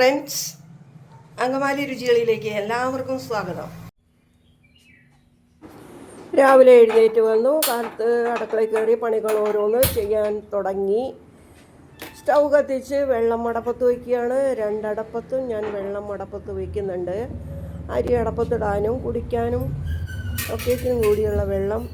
Friends Angamaly രുചികളിലേക്ക് എല്ലാവർക്കും സ്വാഗതം. രാവിലെ എഴുന്നേറ്റ് വന്നു കാലത്ത് അടുക്കളയിൽ കയറി പണികൾ ഓരോന്ന് ചെയ്യാൻ തുടങ്ങി. സ്റ്റൗ കത്തിച്ച് വെള്ളം അടപ്പത്ത് വയ്ക്കുകയാണ്. രണ്ടടപ്പത്തും ഞാൻ വെള്ളം അടപ്പത്ത് വയ്ക്കുന്നുണ്ട്. അരി അടപ്പത്തിടാനും കുടിക്കാനും ഒക്കെ കൂടിയുള്ള വെള്ളം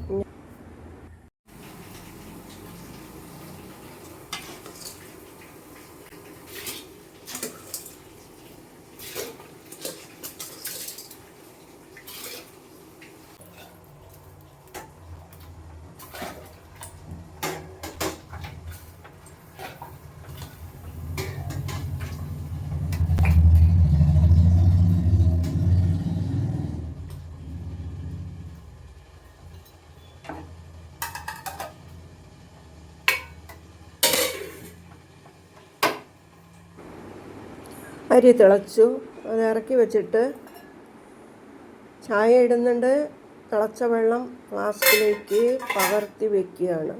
അരി തിളച്ചു അത് ഇറക്കി വെച്ചിട്ട് ചായ ഇടുന്നുണ്ട്. തിളച്ച വെള്ളം ഫ്ലാസ്കിലേക്ക് പകർത്തി വെക്കുകയാണ്.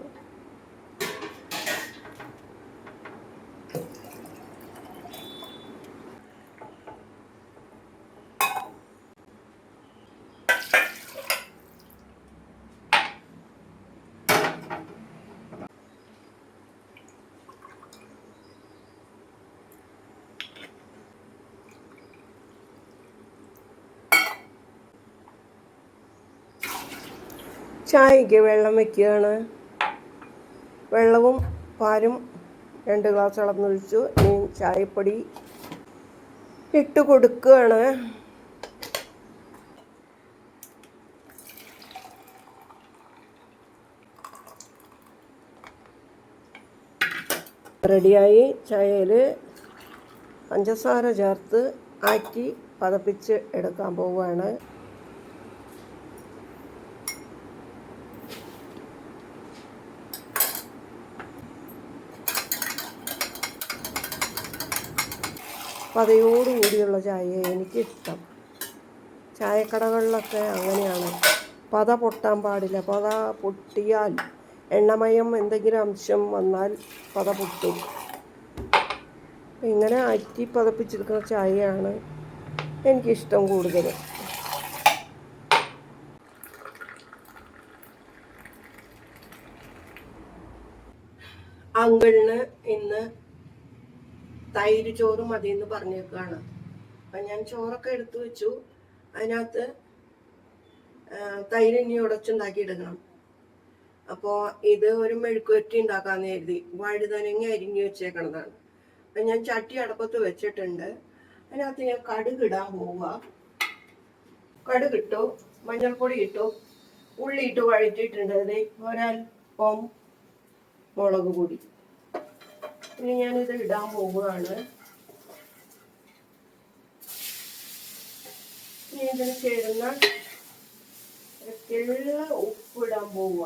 ചായക്ക് വെള്ളം വെക്കുകയാണ്. വെള്ളവും പാലും രണ്ട് ഗ്ലാസ് ഇളന്നൊഴിച്ചു ഇനി ചായപ്പൊടി ഇട്ട് കൊടുക്കുകയാണ്. റെഡിയായി. ചായയിൽ പഞ്ചസാര ചേർത്ത് ആക്കി പതപ്പിച്ച് എടുക്കാൻ പോവുകയാണ്. പതയോടുകൂടിയുള്ള ചായ എനിക്കിഷ്ടം. ചായക്കടകളിലൊക്കെ അങ്ങനെയാണ്. പത പൊട്ടാൻ പാടില്ല. പത പൊട്ടിയാൽ എണ്ണമയം എന്തെങ്കിലും അംശം വന്നാൽ പത പൊട്ടും. ഇങ്ങനെ അറ്റി പതപ്പിച്ചെടുക്കുന്ന ചായയാണ് എനിക്കിഷ്ടം കൂടുതൽ അങ്കിളിന് ഇന്ന് തൈര് ചോറ് മതി എന്ന് പറഞ്ഞേക്കാണ് അപ്പം ഞാൻ ചോറൊക്കെ എടുത്തു വെച്ചു. അതിനകത്ത് തൈര് ഇനി ഉടച്ചുണ്ടാക്കി എടുക്കണം അപ്പോൾ ഇത് ഒരു മെഴുക്കുവറ്റി ഉണ്ടാക്കാന്ന് കരുതി. വഴുതനങ്ങ അരിഞ്ഞു വെച്ചേക്കണതാണ്. അപ്പം ഞാൻ ചട്ടി അടപ്പത്ത് വെച്ചിട്ടുണ്ട്. അതിനകത്ത് ഞാൻ കടുക് ഇടാൻ പോവുക കടുക് ഇട്ടു മഞ്ഞൾപ്പൊടി ഇട്ടു ഉള്ളി ഇട്ട് വഴറ്റിയിട്ടുണ്ട്. ഒരൽപ്പം മുളക് പൊടി. ഇനി ഞാനിത് ഇടാൻ പോവുകയാണ്. ഇനി ഇതിന് ചേരുന്ന തെള്ള ഉപ്പ് ഇടാൻ പോവുക.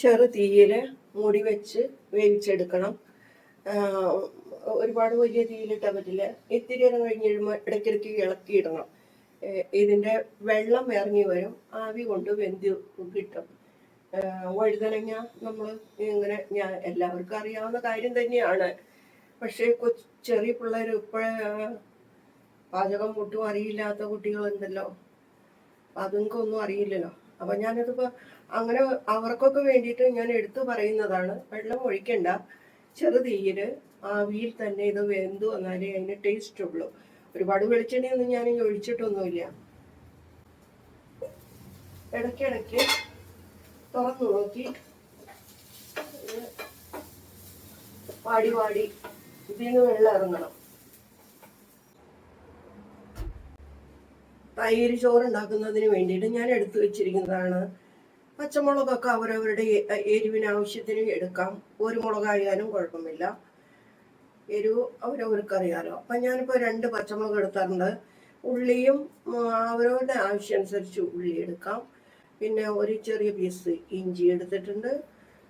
ചെറു തീയിൽ മൂടി വെച്ച് വേവിച്ചെടുക്കണം. ഒരുപാട് വലിയ തീയിലിട്ടാൻ പറ്റില്ല. ഇത്തിരി നേരം കഴിഞ്ഞ് കഴിയുമ്പോൾ ഇടയ്ക്കിടയ്ക്ക് ഇളക്കിയിടണം ഇതിന്റെ വെള്ളം ഇറങ്ങി വരും. ആവി കൊണ്ട് വെന്ത് കിട്ടും. വഴുതനങ്ങ നമ്മൾ ഇങ്ങനെ ഞാൻ എല്ലാവർക്കും അറിയാവുന്ന കാര്യം തന്നെയാണ്. പക്ഷേ കൊച്ചു ചെറിയ പിള്ളേർ ഇപ്പോഴേ പാചകം ഒട്ടും അറിയില്ലാത്ത കുട്ടികളുണ്ടല്ലോ. അതുങ്ങൾക്കൊന്നും അറിയില്ലല്ലോ. അപ്പൊ ഞാനതിപ്പോ അങ്ങനെ അവർക്കൊക്കെ വേണ്ടിയിട്ട് ഞാൻ എടുത്തു പറയുന്നതാണ്. വെള്ളം ഒഴിക്കണ്ട. ചെറുതീയിൽ ആവിയിൽ തന്നെ ഇത് വെന്തു വന്നാലേ അതിന് ടേസ്റ്റ് ഉള്ളൂ. ഒരുപാട് വെളിച്ചെണ്ണയൊന്നും ഞാൻ ഒഴിച്ചിട്ടൊന്നുമില്ല. ഇടയ്ക്കിടയ്ക്ക് തുറന്നു നോക്കി. ഇത് വാടി ഇതിൽ നിന്ന് വെള്ളം ഇറങ്ങണം. തൈര് ചോറ് ഉണ്ടാക്കുന്നതിന് വേണ്ടിയിട്ട് ഞാൻ എടുത്തു വെച്ചിരിക്കുന്നതാണ്. പച്ചമുളകൊക്കെ അവരവരുടെ എരിവിന് ആവശ്യത്തിന് എടുക്കാം. ഒരു മുളകായാലും കുഴപ്പമില്ല. എരിവ് അവരവർക്ക് അറിയാലോ അപ്പം ഞാനിപ്പോൾ രണ്ട് പച്ചമുളക് എടുത്തിട്ടുണ്ട്. ഉള്ളിയും അവരവരുടെ ആവശ്യം അനുസരിച്ച് ഉള്ളി എടുക്കാം. പിന്നെ ഒരു ചെറിയ പീസ് ഇഞ്ചി എടുത്തിട്ടുണ്ട്.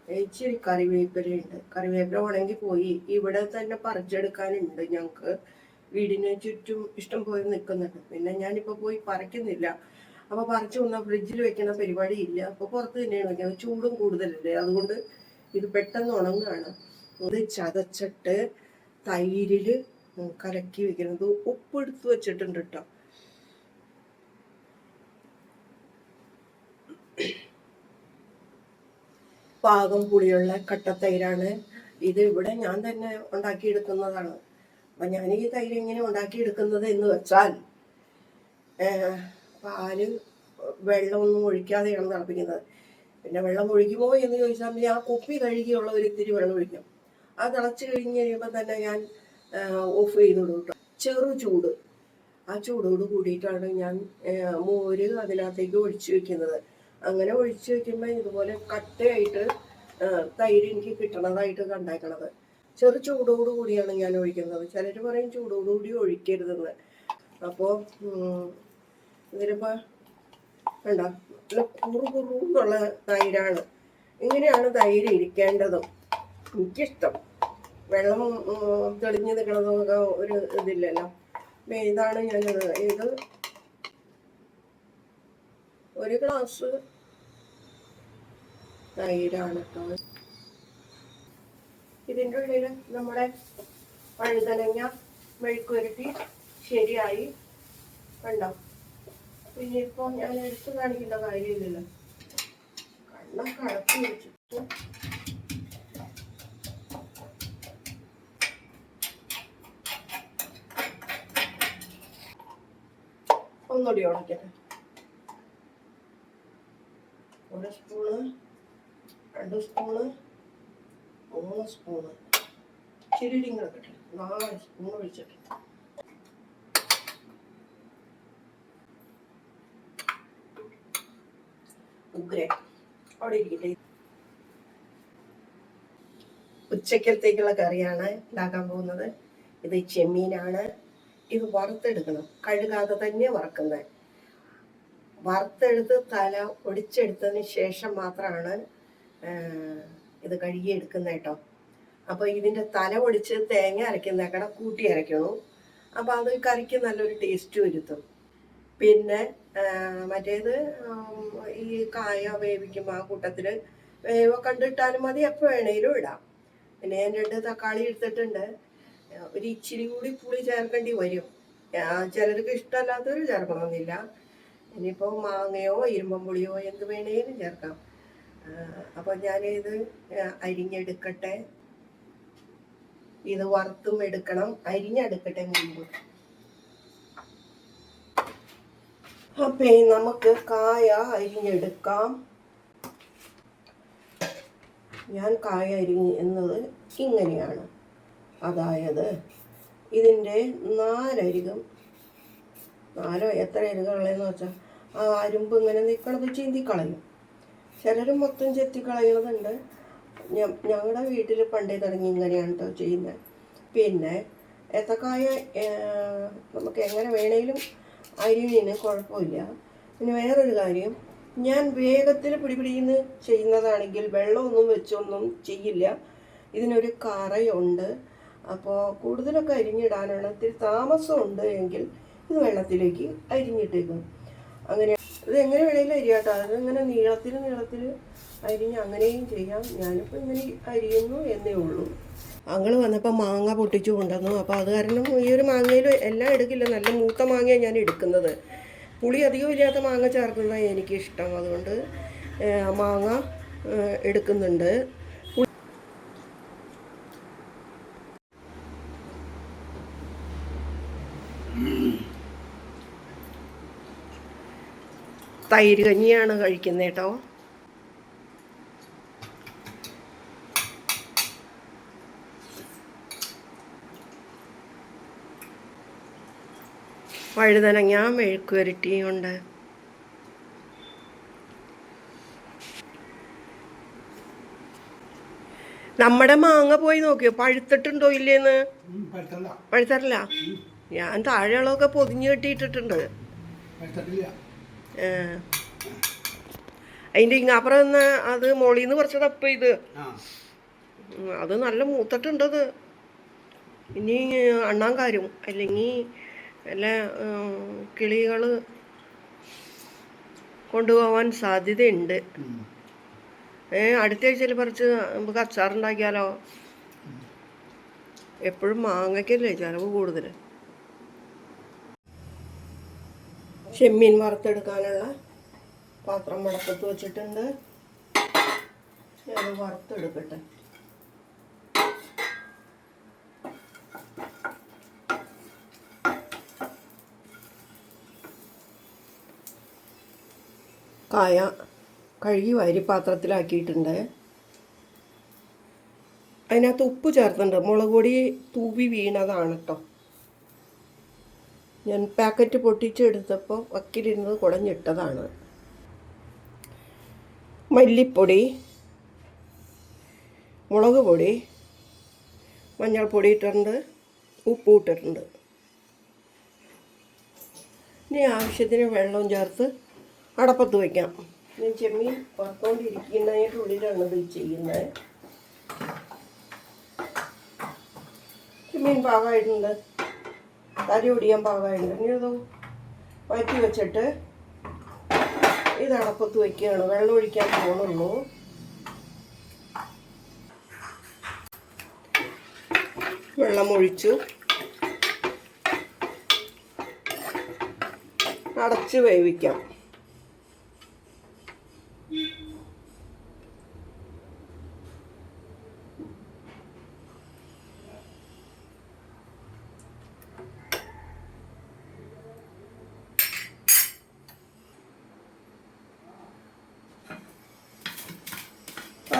ഇച്ചിരി കറിവേപ്പിലയുണ്ട് കറിവേപ്പില ഉണങ്ങി പോയി. ഇവിടെ തന്നെ പറിച്ചെടുക്കാനുണ്ട് ഞങ്ങൾക്ക് വീടിന് ചുറ്റും ഇഷ്ടം പോലെ നിൽക്കുന്നുണ്ട് പിന്നെ ഞാനിപ്പോൾ പോയി പറിക്കുന്നില്ല. അപ്പോൾ പറിച്ചു വന്നാൽ ഫ്രിഡ്ജിൽ വെക്കുന്ന പരിപാടി ഇല്ല. അപ്പോൾ പുറത്ത് തന്നെയാണ് വെക്കുന്നത് ചൂടും കൂടുതലല്ലേ? അതുകൊണ്ട് ഇത് പെട്ടെന്ന് ഉണങ്ങുകയാണ്. ഇത് ചതച്ചിട്ട് തൈരിൽ കലക്കി വെക്കുന്നത് ഉപ്പെടുത്ത് വെച്ചിട്ടുണ്ട് കേട്ടോ പാകം പുളിയുള്ള കട്ടത്തൈരാണ്. ഇത് ഇവിടെ ഞാൻ തന്നെ ഉണ്ടാക്കിയെടുക്കുന്നതാണ്. അപ്പം ഞാൻ ഈ തൈര് എങ്ങനെ ഉണ്ടാക്കിയെടുക്കുന്നത് എന്ന് വെച്ചാൽ പാൽ വെള്ളമൊന്നും ഒഴിക്കാതെയാണ് തിളപ്പിക്കുന്നത്. പിന്നെ വെള്ളം ഒഴിക്കുമോ എന്ന് ചോദിച്ചാൽ പിന്നെ ആ കുപ്പി കഴുകിയുള്ള ഒരു ഇത്തിരി വെള്ളം ഒഴിക്കും. അത് തിളച്ച് കഴിഞ്ഞ് കഴിയുമ്പോൾ തന്നെ ഞാൻ ഓഫ് ചെയ്ത് കൊടുക്കും ചെറു ചൂട്. ആ ചൂടോട് കൂടിയിട്ടാണ് ഞാൻ മോര് അതിനകത്തേക്ക് ഒഴിച്ചു വെക്കുന്നത്. അങ്ങനെ ഒഴിച്ചു വെക്കുമ്പോൾ ഇതുപോലെ കട്ടയായിട്ട് തൈര് എനിക്ക് കിട്ടണതായിട്ട് കണ്ടേക്കണത്. ചെറു ചൂടോട് കൂടിയാണ് ഞാൻ ഒഴിക്കുന്നത്. ചിലർ പറയും ചൂടോട് കൂടി ഒഴിക്കരുതെന്ന്. അപ്പോൾ ഇതിലിപ്പോൾ വേണ്ട നല്ല കുറു കുറു എന്നുള്ള തൈരാണ്. ഇങ്ങനെയാണ് തൈര് ഇരിക്കേണ്ടതും. എനിക്കിഷ്ടം. വെള്ളം തെളിഞ്ഞു നിൽക്കണതൊക്കെ ഒരു ഇതില്ലല്ലോ. ഇതാണ് ഞാനത്. ഇത് ഒരു ഗ്ലാസ് തൈരാണ് കേട്ടോ ഇതിന്റെ ഉള്ളിൽ നമ്മുടെ വഴുതനങ്ങ മെഴുക്കുരുട്ടി ശരിയായി കണ്ടോ? പിന്നെ ഇപ്പോൾ ഞാൻ എടുത്തു കാണിക്കേണ്ട കാര്യമില്ലല്ലോ കണ്ണം കടത്തി വെച്ചിട്ട് ഒന്നുകൂടി ഉടക്കട്ടെ ഒരു സ്പൂണ് രണ്ട് സ്പൂണ് മൂന്ന് സ്പൂണ് ഇച്ചിരി കിടക്കട്ടെ നാല് സ്പൂൺ ഒഴിച്ചിട്ട്. ഉഗ്രൻ. അവിടെ ഇരിക്കട്ടെ. ഉച്ചക്കലത്തേക്കുള്ള കറിയാണ് ഉണ്ടാക്കാൻ പോകുന്നത്. ഇത് ചെമ്മീനാണ്. ഇത് വറുത്തെടുക്കണം. കഴുകാതെ തന്നെ വറക്കുന്നത്. വറുത്തെടുത്ത് തല ഒടിച്ചെടുത്തതിന് ശേഷം മാത്രമാണ് ഇത് കഴുകിയെടുക്കുന്നത് കേട്ടോ. അപ്പോൾ ഇതിന്റെ തല ഒടിച്ച് തേങ്ങ അരയ്ക്കുന്നേക്കടെ കൂട്ടി അരയ്ക്കുന്നു. അപ്പോൾ അത് കറിക്ക് നല്ലൊരു ടേസ്റ്റ് വരുത്തും. പിന്നെ മറ്റേത് ഈ കായ വേവിക്കുമ്പോൾ ആ കൂട്ടത്തിൽ വേവ കണ്ടിട്ടാലും മതി എപ്പോൾ വേണേലും ഇടാം. പിന്നെ ഞാൻ രണ്ട് തക്കാളി എടുത്തിട്ടുണ്ട്. ഒരു ഇച്ചിരി കൂടി പുളി ചേർക്കേണ്ടി വരും. ചിലർക്ക് ഇഷ്ടമല്ലാത്തവർ ചേർക്കണമെന്നില്ല ഇനിയിപ്പോൾ മാങ്ങയോ ഇരുമ്പമ്പുളിയോ എന്ത് വേണേലും ചേർക്കാം. അപ്പോൾ ഞാനിത് അരിഞ്ഞെടുക്കട്ടെ. ഇത് വറുത്തും എടുക്കണം. അരിഞ്ഞെടുക്കട്ടെ മുമ്പ്. അപ്പേ നമുക്ക് കായ അരിഞ്ഞെടുക്കാം. ഞാൻ കായ അരിഞ്ഞ് എന്നത് ഇങ്ങനെയാണ്. അതായത് ഇതിന്റെ നാലരികം നാലോ എത്ര അരികളുള്ളതെന്ന് വെച്ചാൽ ആ അരുമ്പ് ഇങ്ങനെ നിൽക്കണത് ചീന്തി കളയും ചിലർ മൊത്തം ചെത്തി കളയണതുണ്ട് ഞങ്ങളുടെ വീട്ടിൽ പണ്ടേ തുടങ്ങി ഇങ്ങനെയാണ് കേട്ടോ ചെയ്യുന്നത് പിന്നെ ഏത്തക്കായ നമുക്ക് എങ്ങനെ വേണേലും അരിവിന് കുഴപ്പമില്ല. പിന്നെ വേറൊരു കാര്യം ഞാൻ വേഗത്തിൽ പിടിപിടിന്ന് ചെയ്യുന്നതാണെങ്കിൽ വെള്ളമൊന്നും വെച്ചൊന്നും ചെയ്യില്ല. ഇതിനൊരു കറയുണ്ട്. അപ്പോൾ കൂടുതലൊക്കെ അരിഞ്ഞിടാനാണ് ഇത്തിരി താമസമുണ്ട് എങ്കിൽ ഇത് വെള്ളത്തിലേക്ക് അരിഞ്ഞിട്ടേക്കും. അങ്ങനെ ഇത് എങ്ങനെ വേണമെങ്കിലും അരിയാട്ടോ ഇങ്ങനെ നീളത്തിൽ നീളത്തിൽ അരിഞ്ഞ് അങ്ങനെയും ചെയ്യാം. ഞാനിപ്പോൾ ഇങ്ങനെ അരിയുന്നു എന്നേ ഉള്ളൂ. അങ്ങൾ വന്നപ്പോൾ മാങ്ങ പൊട്ടിച്ചു കൊണ്ടുവന്നു. അപ്പോൾ അത് കാരണം ഈ ഒരു മാങ്ങയിൽ എല്ലാം എടുക്കില്ല. നല്ല മൂത്ത മാങ്ങയാണ് ഞാൻ എടുക്കുന്നത്. പുളി അധികം ഇല്ലാത്ത മാങ്ങ ചേർക്കുന്നതാണ് എനിക്കിഷ്ടം. അതുകൊണ്ട് മാങ്ങ എടുക്കുന്നുണ്ട്. തൈര് കഞ്ഞിയാണ് കഴിക്കുന്നത് കേട്ടോ. വഴുതനങ്ങ മെഴുക്ക് മെഴുക്കുവരട്ടിയുണ്ട് നമ്മുടെ മാങ്ങ പോയി നോക്കിയോ? പഴുത്തിട്ടുണ്ടോ ഇല്ലേന്ന്? പഴുത്തല്ല. പഴുത്തറില്ല ഞാൻ താഴെയുള്ളതൊക്കെ പൊതിഞ്ഞു കെട്ടിയിട്ടിട്ടുണ്ട്. അതിന്റെ ഇങ്ങാപ്പുറം നിന്ന് അത് മോളിൽ നിന്ന് കുറച്ചത് അപ്പം ഇത് അത് നല്ല മൂത്തിട്ടുണ്ടത്. ഇനി അണ്ണാൻ കാര്യം അല്ലെങ്കിൽ വല്ല കിളികൾ കൊണ്ടുപോകാൻ സാധ്യതയുണ്ട്. ഏ അടുത്ത ആഴ്ചയിൽ പറിച്ച് നമുക്ക് അച്ചാറുണ്ടാക്കിയാലോ? എപ്പോഴും മാങ്ങയ്ക്കല്ലേ ചിലവ് കൂടുതൽ ചെമ്മീൻ വറുത്തെടുക്കാനുള്ള പാത്രം മുടക്കത്ത് വെച്ചിട്ടുണ്ട്. ഞാൻ വറുത്തെടുക്കട്ടെ. കായ കഴുകി വാരി പാത്രത്തിലാക്കിയിട്ടുണ്ട്. അതിനകത്ത് ഉപ്പ് ചേർത്തിട്ടുണ്ട്. മുളക് പൊടി തൂവി വീണതാണ് കേട്ടോ ഞാൻ പാക്കറ്റ് പൊട്ടിച്ചെടുത്തപ്പോൾ വക്കിലിരുന്നത് കുടഞ്ഞിട്ടതാണ്. മല്ലിപ്പൊടി മുളക് പൊടി മഞ്ഞൾപ്പൊടി ഇട്ടിട്ടുണ്ട് ഉപ്പ് ഇട്ടിട്ടുണ്ട്. ഇനി ആവശ്യത്തിന് വെള്ളം ചേർത്ത് അടപ്പത്ത് വയ്ക്കാം ഞാൻ ചെമ്മീൻ വറുത്തോണ്ടിരിക്കുന്നതിനുള്ളിലാണ് ഇത് ചെയ്യുന്നത്. ചെമ്മീൻ പാകമായിട്ടുണ്ട്. തരി ഒടിയാൻ പാകമായിട്ട് ഇനി മാറ്റി വെച്ചിട്ട് ഇത് അടപ്പത്ത് വയ്ക്കുകയാണ് വെള്ളം ഒഴിക്കാൻ പോകുന്നുള്ളൂ വെള്ളം ഒഴിച്ചു. അടച്ച് വേവിക്കാം.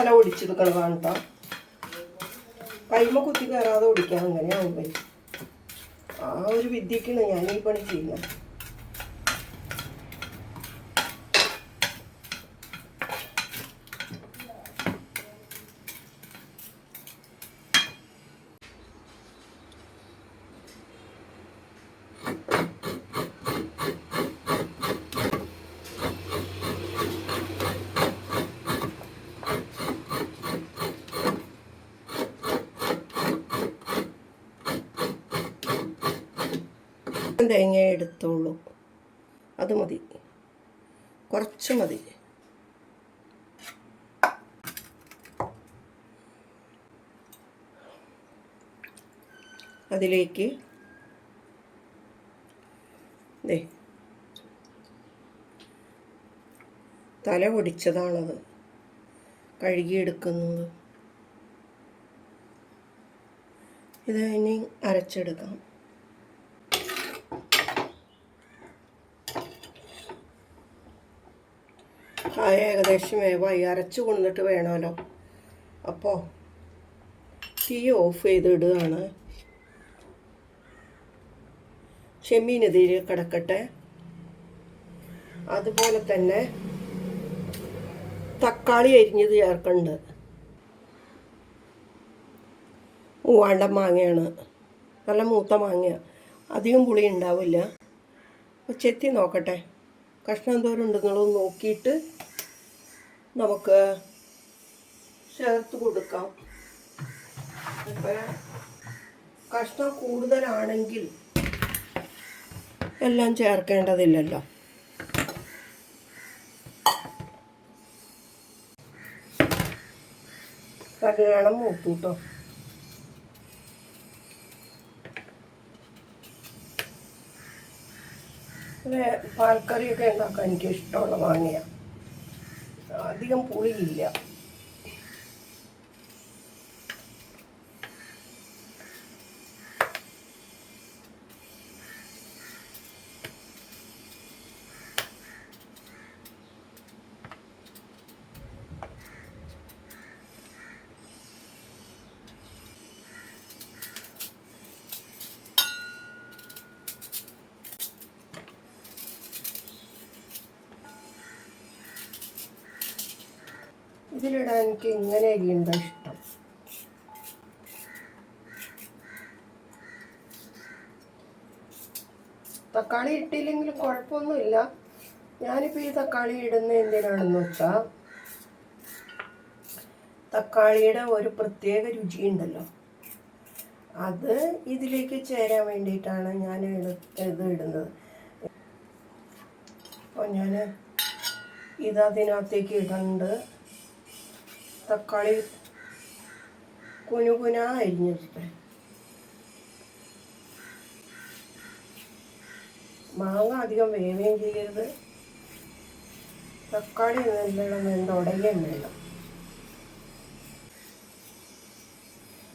തല ഒടിച്ചെടുക്കണതാണ് കേട്ടോ കൈമ കുത്തി കയറാതെ ഓടിക്കാം അങ്ങനെയാവുമ്പോ ആ ഒരു വിദ്യക്കാണ് ഞാൻ ഈ പണി ചെയ്യുന്നത്. തേങ്ങ എടുത്തോളൂ. അത് മതി. കുറച്ച് മതി. അതിലേക്ക് തല പൊടിച്ചതാണത്. കഴുകിയെടുക്കുന്നത്. ഇത് ഇനി അരച്ചെടുക്കാം. ഏകദേശം വേവായി അരച്ചു കൊണ്ടിട്ട് വേണമല്ലോ. അപ്പോൾ തീ ഓഫ് ചെയ്തിടുകയാണ്. ചെമ്മീൻ ഇതിൽ കിടക്കട്ടെ. അതുപോലെ തന്നെ തക്കാളി അരിഞ്ഞത് ചേർക്കുന്നുണ്ട് മൂവാണ്ട മാങ്ങയാണ്. നല്ല മൂത്ത മാങ്ങ അധികം പുളി ഉണ്ടാവില്ല. ചെത്തി നോക്കട്ടെ. കഷ്ണം എന്തോരം ഉണ്ടെന്നുള്ളത് നോക്കിയിട്ട് നമുക്ക് ചേർത്ത് കൊടുക്കാം. കഷ്ണം കൂടുതലാണെങ്കിൽ എല്ലാം ചേർക്കേണ്ടതില്ലല്ലോ. കല്യാണം മൂത്തു കേട്ടോ പാൽക്കറിയൊക്കെ ഉണ്ടാക്കാൻ എനിക്ക് ഇഷ്ടമുള്ള മാങ്ങയാണ് അധികം പുളിയില്ല ഇതിലിടാൻ എനിക്ക് ഇങ്ങനെ അരിയുണ്ട ഇഷ്ടം. തക്കാളി ഇട്ടില്ലെങ്കിലും കുഴപ്പമൊന്നുമില്ല. ഞാനിപ്പോൾ ഈ തക്കാളി ഇടുന്ന എന്തിനാണെന്ന് വെച്ചാൽ തക്കാളിയുടെ ഒരു പ്രത്യേക രുചിയുണ്ടല്ലോ അത് ഇതിലേക്ക് ചേരാൻ വേണ്ടിയിട്ടാണ് ഞാൻ ഇത് ഇടുന്നത്. അപ്പോൾ ഞാൻ ഇത് അതിനകത്തേക്ക് ഇടുന്നുണ്ട് തക്കാളി കുനു കുനാ അരിഞ്ഞിട്ടെ മാങ്ങ അധികം വേവുകയും ചെയ്യരുത് തക്കാളി നല്ലോണം വേണ്ട ഉടയുകയും വേണം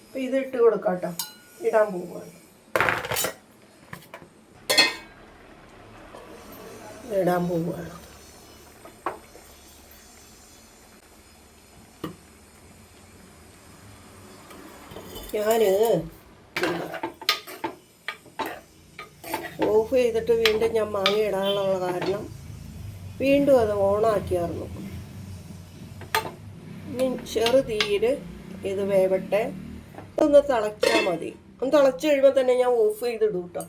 അപ്പം ഇത് ഇട്ട് കൊടുക്കാം കേട്ടോ ഇടാൻ പോവുകയാണ് ഇടാൻ പോവുകയാണ് ഞാൻ ഓഫ് ചെയ്തിട്ട് വീണ്ടും ഞാൻ മാങ്ങ ഇടാനുള്ള കാരണം വീണ്ടും അത് ഓണാക്കിയായിരുന്നു ഇനി ചെറു ഇത് വേവട്ടെ. ഒന്ന് തിളച്ചാൽ മതി. ഒന്ന് തിളച്ച് കഴിയുമ്പോൾ തന്നെ ഞാൻ ഓഫ് ചെയ്തിടും കേട്ടോ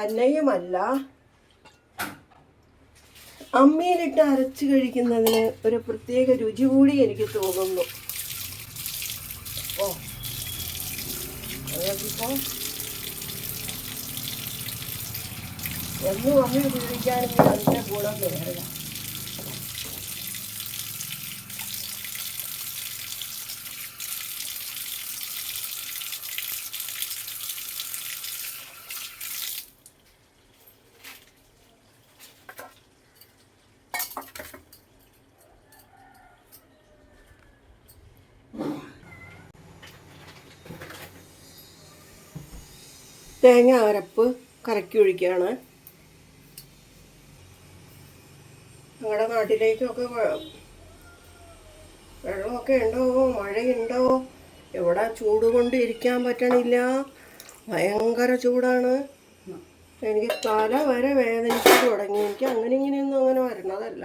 തന്നെയുമല്ല. അമ്മയിലിട്ട് അരച്ച് കഴിക്കുന്നതിന് ഒരു പ്രത്യേക രുചി കൂടി എനിക്ക് തോന്നുന്നു. ഓ. അതിപ്പോ എന്നും അമ്മ ഉപയോഗിക്കാനും അതിന്റെ ഗുണം വേറെ തേങ്ങ അരപ്പ് കറക്കി ഒഴിക്കുകയാണ്. ഞങ്ങളുടെ നാട്ടിലേക്കൊക്കെ വെള്ളമൊക്കെ ഉണ്ടോ? മഴയുണ്ടോ? എവിടെ ചൂട് കൊണ്ട് ഇരിക്കാൻ പറ്റണില്ല. ഭയങ്കര ചൂടാണ്. എനിക്ക് തല വരെ വേദനിച്ച് തുടങ്ങി. എനിക്ക് അങ്ങനെ ഇങ്ങനെയൊന്നും അങ്ങനെ വരണതല്ല.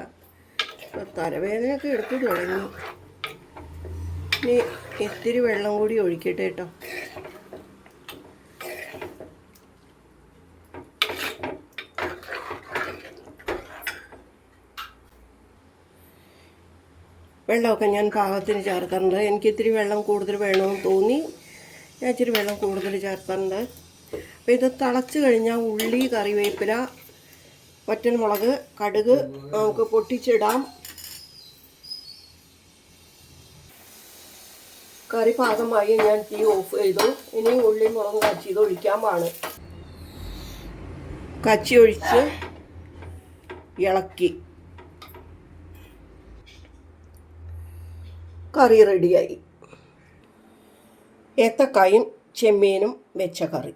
തലവേദനയൊക്കെ എടുത്തു തുടങ്ങി. ഇനി ഇത്തിരി വെള്ളം കൂടി ഒഴിക്കട്ടെ കേട്ടോ. വെള്ളമൊക്കെ ഞാൻ പാകത്തിന് ചേർക്കാറുണ്ട്. എനിക്ക് ഇത്തിരി വെള്ളം കൂടുതൽ വേണമെന്ന് തോന്നി. ഞാൻ ഇച്ചിരി വെള്ളം കൂടുതൽ ചേർക്കാറുണ്ട്. അപ്പോൾ ഇത് തിളച്ച് കഴിഞ്ഞാൽ ഉള്ളി കറിവേപ്പില വറ്റൽമുളക് കടുക് നമുക്ക് പൊട്ടിച്ചിടാം. കറി പാകമായി ഞാൻ തീ ഓഫ് ചെയ്തു. ഇനി ഉള്ളി മുളകും കച്ചിയത് ഒഴിക്കാൻ പാണ് കച്ചി ഒഴിച്ച് ഇളക്കി. കറി റെഡിയായി ഏത്തക്കായും ചെമ്മീനും വെച്ച കറി.